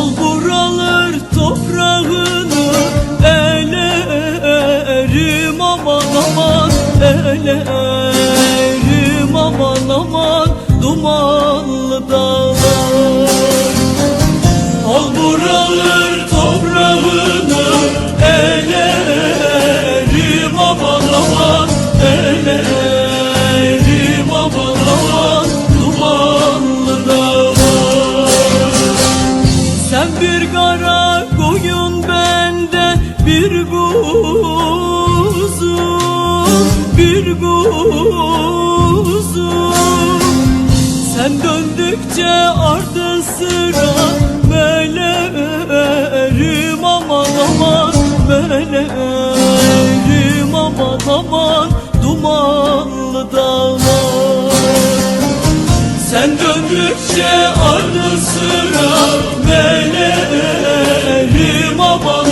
Al buralar toprağını Ele Elerim aman aman Elerim aman aman Dumanlı dağlar. Al buralar toprağını Elerim aman aman Elerim Sen bir kara koyun bende bir buzum Bir buzum Sen döndükçe ardın sıra Melerim aman aman Melerim aman aman Dumanlı dağlar. Sen döndükçe ardın sıra Melerim aman